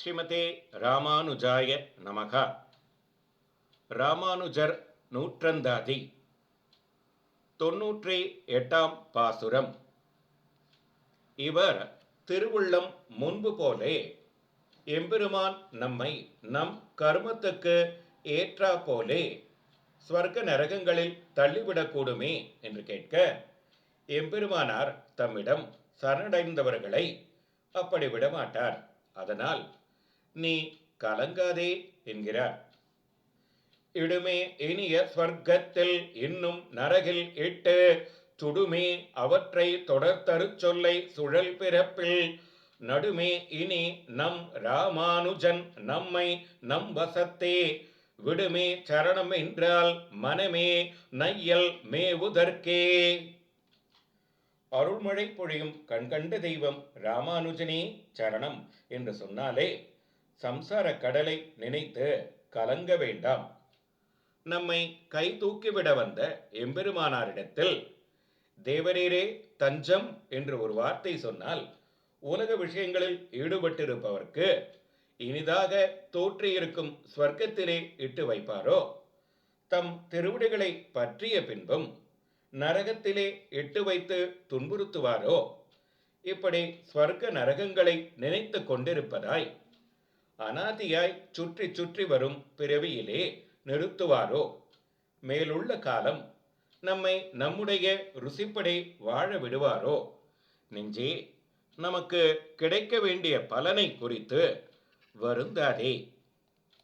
ஸ்ரீமதே ராமானுஜாய நமகா. ராமானுஜர் நூற்றந்தாதி. தொன்னூற்றி எட்டாம் பாசுரம். இவர் திருவுள்ளம் முன்பு போலே எம்பெருமான் நம்மை நம் கர்மத்துக்கு ஏற்றா போலே ஸ்வர்க்க நரகங்களில் தள்ளிவிடக்கூடுமே என்று கேட்க எம்பெருமானார் தம்மிடம் சரணடைந்தவர்களை அப்படி விடமாட்டார். அதனால் நீ கலங்காதே என்கிறார். இடுமே இனிய ஸ்வர்க்கத்தில் இன்னும் நரகில் இட்டு சுடுமே அவற்றை தொடர்தருச் சொல்லை சுழல் பிறப்பில் நடுமே இனி நம் ராமானுஜன் நம்மை நம் வசத்தே விடுமே சரணம் என்றால் மனமே நையல் மேவுதற்கே. அருள்மழை பொழியும் கண்கண்ட தெய்வம் ராமானுஜனே சரணம் என்று சொன்னாலே சம்சார கடலை நினைத்து கலங்க வேண்டாம். நம்மை கை தூக்கிவிட வந்த எம்பெருமானாரிடத்தில் தேவரீரே தஞ்சம் என்று ஒரு வார்த்தை சொன்னால் உலக விஷயங்களில் ஈடுபட்டிருப்பவர்க்கு இனிதாக தோற்றியிருக்கும் ஸ்வர்க்கத்திலே இட்டு வைப்பாரோ? தம் திருவிடைகளை பற்றிய பின்பும் நரகத்திலே இட்டு வைத்து துன்புறுத்துவாரோ? இப்படி ஸ்வர்க்க நரகங்களை நினைத்து கொண்டிருப்பதாய் அனாதியாய் சுற்றி சுற்றி வரும் பிறவியிலே நிறுத்துவாரோ? மேலுள்ள காலம் நம்மை நம்முடைய ருசிப்படி வாழ விடுவாரோ? நெஞ்சே நமக்கு கிடைக்க வேண்டிய பலனை குறித்து வருந்தாதே.